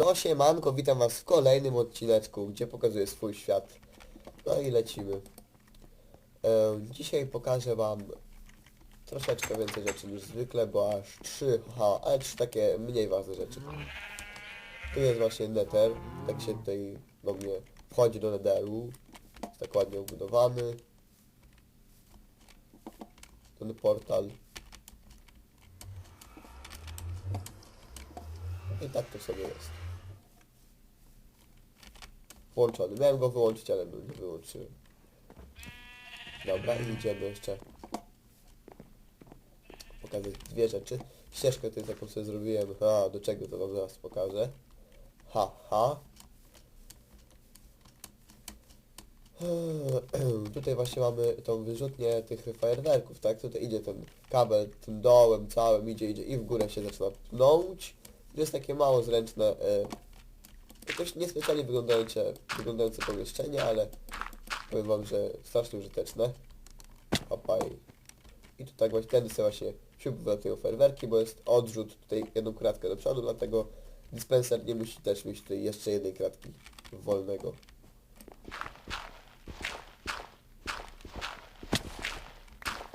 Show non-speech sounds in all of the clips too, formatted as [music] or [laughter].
No siemanko, witam was w kolejnym odcineczku, gdzie pokazuję swój świat. No i lecimy. E, dzisiaj pokażę wam troszeczkę więcej rzeczy niż zwykle, bo aż trzy, haha, ale trzy takie mniej ważne rzeczy. Tu jest właśnie Nether, tak się tutaj do mnie wchodzi do Netheru. Jest tak ładnie obudowany. Ten portal. I tak to sobie jest. Włączony. Miałem go wyłączyć, ale nie wyłączyłem. Dobra, i idziemy jeszcze pokazać dwie rzeczy. Ścieżkę tutaj taką sobie zrobiłem. A, do czego to wam zaraz pokażę. Ha, ha. [clears throat] Tutaj właśnie mamy tą wyrzutnię tych fajerwerków, tak? Tutaj idzie ten kabel tym dołem całym, idzie, idzie i w górę się zaczyna pnąć. To jest takie mało zręczne, e, jakoś niespecjalnie wyglądające, wyglądające pomieszczenie, ale powiem wam, że strasznie użyteczne. Opaj. I tu tak właśnie, tędy sobie właśnie siup wylatują fajerwerki, bo jest odrzut tutaj jedną kratkę do przodu, dlatego dispenser nie musi też mieć tutaj jeszcze jednej kratki wolnego.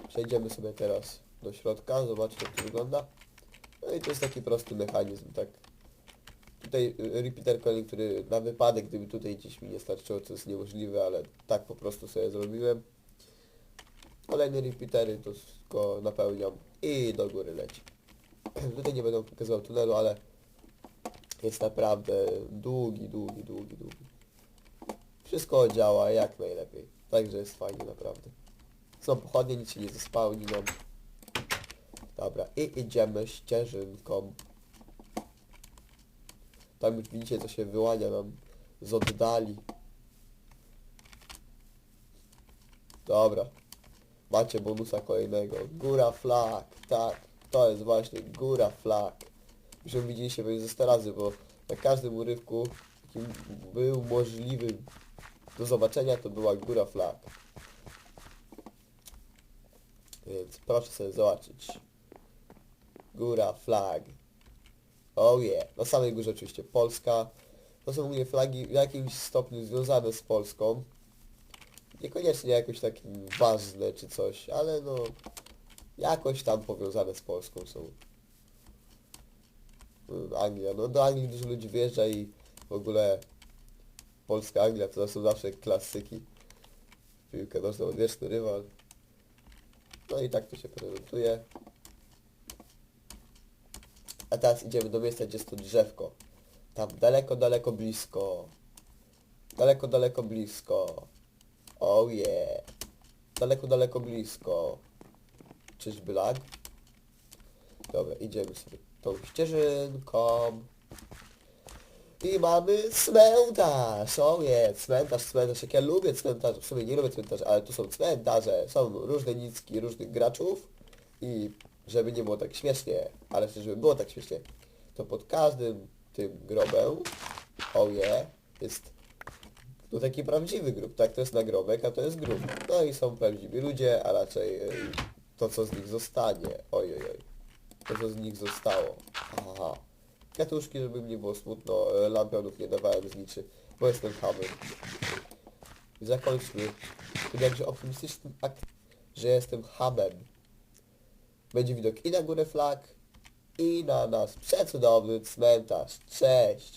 Przejdziemy sobie teraz do środka, zobaczcie jak to wygląda. No i to jest taki prosty mechanizm, tak. Tutaj y, repeater coiling, który na wypadek, gdyby tutaj gdzieś mi nie starczyło, to jest niemożliwe, ale tak po prostu sobie zrobiłem. Kolejne repeatery to tylko napełniam i do góry leci. [clears throat] Tutaj nie będę pokazywał tunelu, ale jest naprawdę długi, długi, długi, długi. Wszystko działa jak najlepiej, także jest fajnie naprawdę. Są pochodnie, nic się nie zespełni nam. Dobra, i idziemy ścieżynką. Tam już widzicie, co się wyłania nam z oddali. Dobra. Macie bonusa kolejnego. Góra flag. Tak, to jest właśnie góra flag. Już ją widzieliście pewnie ze 100 razy, bo na każdym urywku, jakim był możliwy do zobaczenia, to była góra flag. Więc proszę sobie zobaczyć. Góra flag. Oh yeah. Na samej górze oczywiście Polska. To są ogólnie flagi w jakimś stopniu związane z Polską. Niekoniecznie jakoś takim ważne czy coś, ale no jakoś tam powiązane z Polską są. Mm, Anglia. No do Anglii dużo ludzi wyjeżdża i w ogóle Polska, Anglia to są zawsze klasyki. Piłkę nożną, odwieczny rywal. No i tak to się prezentuje. A teraz idziemy do miejsca, gdzie jest to drzewko. Tam daleko, daleko, blisko. Daleko, daleko, blisko. Oh yeah. Daleko, daleko, blisko. Czyżby lag? Dobra, idziemy sobie tą ścieżynką. I mamy cmentarz. O nie, cmentarz, cmentarz. Jak ja lubię cmentarz, w sumie nie lubię cmentarzy, ale tu są cmentarze. Są różne nicki różnych graczów. I żeby nie było tak śmiesznie, ale też żeby było tak śmiesznie, to pod każdym tym grobem, o je, jest no taki prawdziwy grób, tak? To jest nagrobek, a to jest grób. No i są prawdziwi ludzie, a raczej y, to co z nich zostanie. Oj, oj. To co z nich zostało. Aha. Kwiatuszki, żeby mi było smutno, e, lampionów nie dawałem z niczy, bo jestem hamem. Zakończmy tym jakże optymistycznym akt, że jestem hamem. Będzie widok i na górę flag, i na nasz przecudowny cmentarz. Cześć!